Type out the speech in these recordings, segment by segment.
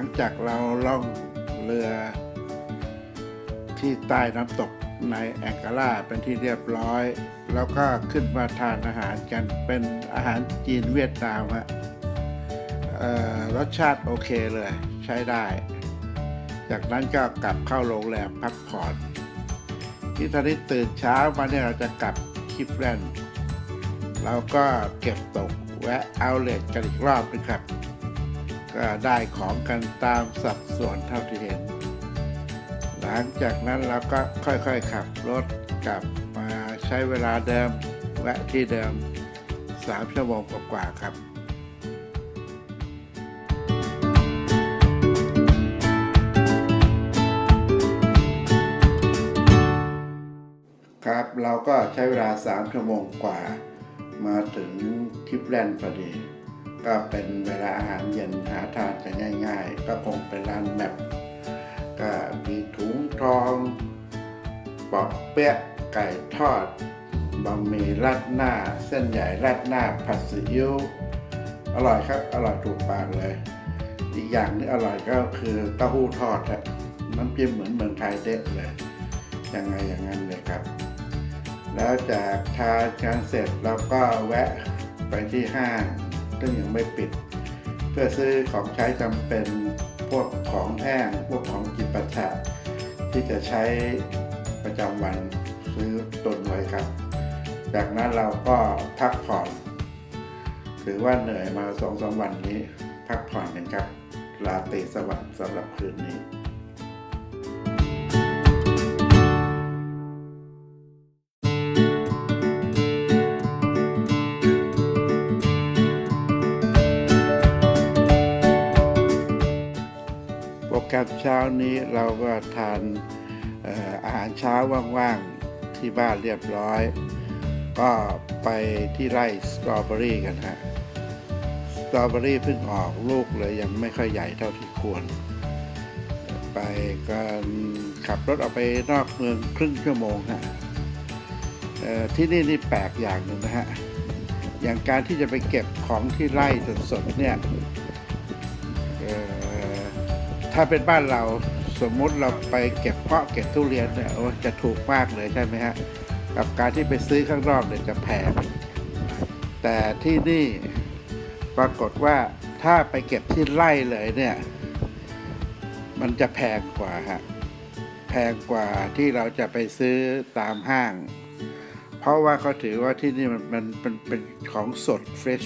ลังจากเราล่องเรือที่ใต้น้ำตกในแองการาเป็นที่เรียบร้อย แล้วก็ขึ้นมาทานอาหารกันเป็นอาหารจีนเวียดนามฮะรสชาติโอเคเลย ใช้ได้ จากนั้นก็กลับเข้าโรงแรมพักผ่อนที่ตอนนี้ตื่นเช้ามาเนี่ยเราจะกลับคิปแลนด์เราก็เก็บตกแวะเอาเลทกันอีกรอบนึงครับ ก็ได้ของกันตามสัดส่วนเท่าที่เห็น หลังจากนั้นเราก็ค่อยๆขับรถกลับมาใช้เวลาเดิมแวะที่เดิม 3 ชั่วโมงกว่าๆครับครับเราก็ใช้เวลา 3 ชั่วโมงกว่า มาถึงทิปแลนด์พอดี ก็เป็นเวลาอาหารเย็นหาทานกันง่าย ๆ ก็คงเป็นร้านแมปก็มีถุงทองปอกเปี๊ยะไก่ทอดบะหมี่ราดหน้า เส้นใหญ่ราดหน้าผัดซีอิ๊วอร่อยครับ อร่อยถูกปากเลย อีกอย่างที่อร่อยก็คือเต้าหู้ทอดครับน้ำจิ้มเหมือนเมืองไทยเด็ดเลยยังไงอย่างนั้นเลยครับ แล้วจากทานกันเสร็จเราก็แวะไปที่ห้าง ซึ่งยังไม่ปิด เพื่อซื้อของใช้จำเป็นพวกของแห้งพวกของกินปัจฉะที่จะใช้ประจำวันซื้อตุนไว้ครับ จากนั้นเราก็พักผ่อน ถือว่าเหนื่อยมาสองสามวันนี้ พักผ่อนกันครับลาเตสวัสดิ์สำหรับคืนนี้ กรมเช้านี้เราก็ทานอาหารเช้าว่างๆที่บ้านเรียบร้อย ก็ไปที่ไร่สตรอเบอรี่กันฮะสตรอเบอรี่เพิ่งออกลูกเลยยังไม่ค่อยใหญ่เท่าที่ควร ไปกันขับรถออกไปนอกเมืองครึ่งชั่วโมงฮะที่นี่นี่แปลกอย่างหนึ่งนะฮะอย่างการที่จะไปเก็บของที่ไร่สดๆเนี่ย ถ้าเป็นบ้านเราสมมุติเราไปเก็บเพาะเก็บทุเรียนเนี่ยโอ้จะถูกมากเลยใช่ไหมฮะกับการที่ไปซื้อข้างนอกเนี่ยจะแพงแต่ที่นี่ปรากฏว่าถ้าไปเก็บที่ไร่เลยเนี่ย มันจะแพงกว่าฮะแพงกว่าที่เราจะไปซื้อตามห้าง เพราะว่าเขาถือว่าที่นี่มันมันมันเป็นของสดเฟรช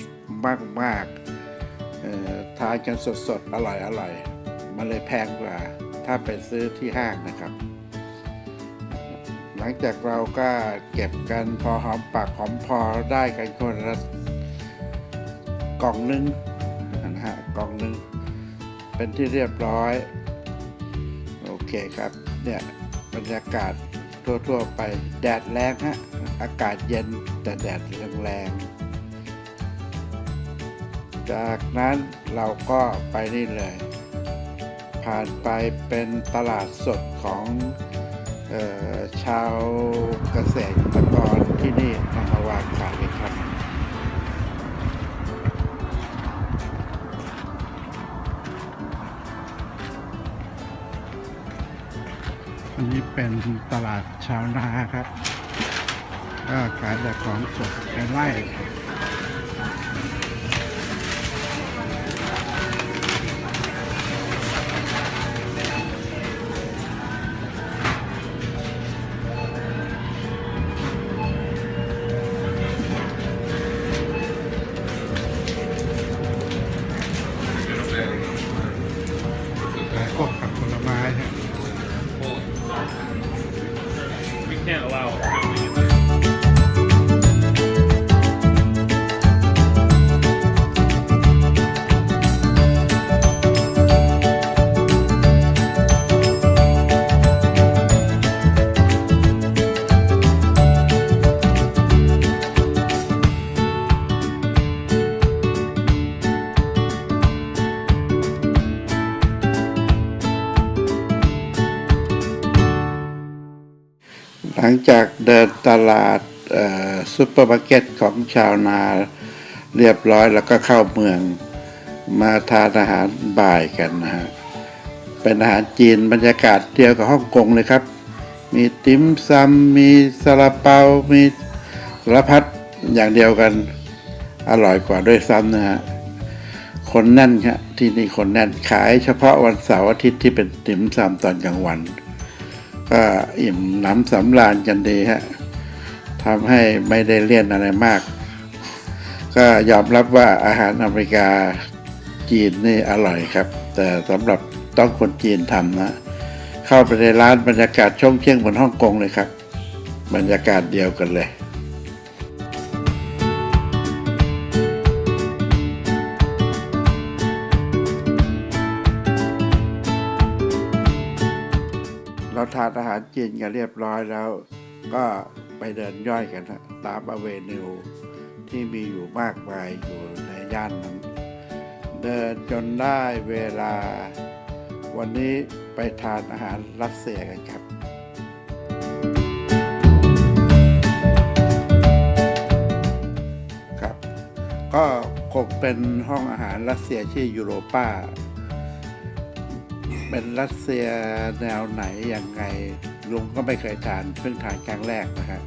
มากๆเอ่อทานกันสดๆ อร่อยอร่อย มันเลยแพงกว่า ถ้าไปซื้อที่ห้างนะครับ หลังจากเราก็เก็บกันพอหอมปากหอมพอได้กันคนละกล่องหนึงนะฮะกล่องหนึง เป็นที่เรียบร้อย โอเคครับ เนี่ยบรรยากาศทั่วๆไปแดดแรงฮะ อากาศเย็นแต่แดดแรงๆจากนั้นเราก็ไปนี่เลย ผ่านไปเป็นตลาดสดของออชาวเกษตรกรที่นี่นำมาวางขายครับอันนี้เป็นตลาดชาวนาครับก็ขายแต่ของสดในไร่ หลังจากเดินตลาดซุปเปอร์มาร์เก็ตของชาวนาเรียบร้อยแล้วก็เข้าเมืองมาทานอาหารบ่ายกันนะฮะ เป็นอาหารจีนบรรยากาศเดียวกับฮ่องกงเลยครับ มีติมซำมีซาลาเปา มีสารพัดอย่างเดียวกันอร่อยกว่าด้วยซ้ำนะฮะ คนแน่นครับที่นี่คนแน่นขายเฉพาะวันเสาร์อาทิตย์ที่เป็นติ่มซำตอนกลางวัน ก็อิ่มหน้ำสำราญกันดีฮะทำให้ไม่ได้เลี่ยนอะไรมาก ก็ยอมรับว่าอาหารอเมริกาจีนนี่อร่อยครับ แต่สำหรับต้องคนจีนทำนะ เข้าไปในร้านบรรยากาศช่องเที่ยงเหมือนฮ่องกงเลยครับ บรรยากาศเดียวกันเลย เราทานอาหารจีนกันเรียบร้อยแล้ว ก็ไปเดินย่อยกันตามอเวนิวที่มีอยู่มากมายอยู่ในย่านนั้น เดินจนได้เวลา วันนี้ไปทานอาหารรัสเซียกันครับครับ ก็คงเป็นห้องอาหารรัสเซียชื่อยูโรป้า เป็นรัสเซียแนวไหนยังไงลุงก็ไม่เคยทานเพิ่งทานครั้งแรกนะฮะ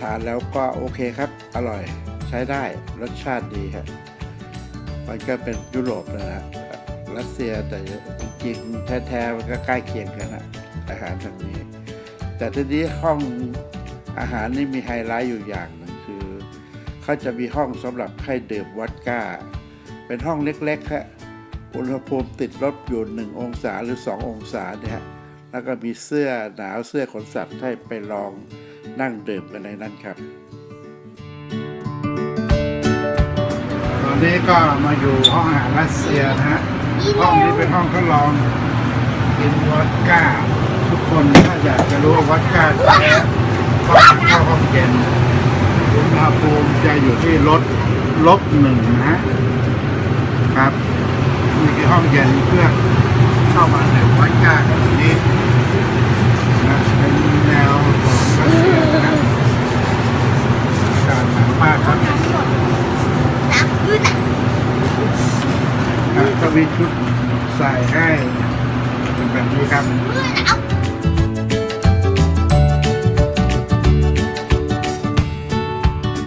ทานแล้วก็โอเคครับ อร่อยใช้ได้รสชาติดีครับมันก็เป็นยุโรปนะฮะรัสเซียแต่จริงๆแท้ๆมันก็ใกล้เคียงกันนะอาหารทางนี้ แต่ทีนี้ห้องอาหารนี่มีไฮไลท์อยู่อย่างหนึ่งคือเขาจะมีห้องสำหรับให้ดื่มวอดก้า เป็นห้องเล็กๆฮะ อุณหภูมิติดลบอยู่1องศาหรือ 2 องศาเนี่ยฮะแล้วก็มีเสื้อหนาวเสื้อขนสัตว์ให้ไปลองนั่งดื่มกันในนั้นครับ ตอนนี้ก็มาอยู่ห้องอาหารรัสเซียนะฮะห้องนี้เป็นห้องทดลองกินวอดก้า ทุกคนถ้าอยากจะรู้ว่าวอดก้าแท้ต้องเข้าห้องเย็นอุณหภูมิจะอยู่ที่ลดลบหนึ่งนะฮะครับ ห้องเย็นเพื่อเข้ามาในวัดก้ากแบบนี้นะเป็นแนวของรัสเซียนะการหนังมากครับอะก็มีชุดใส่ให้เป็นแบบนี้ครับ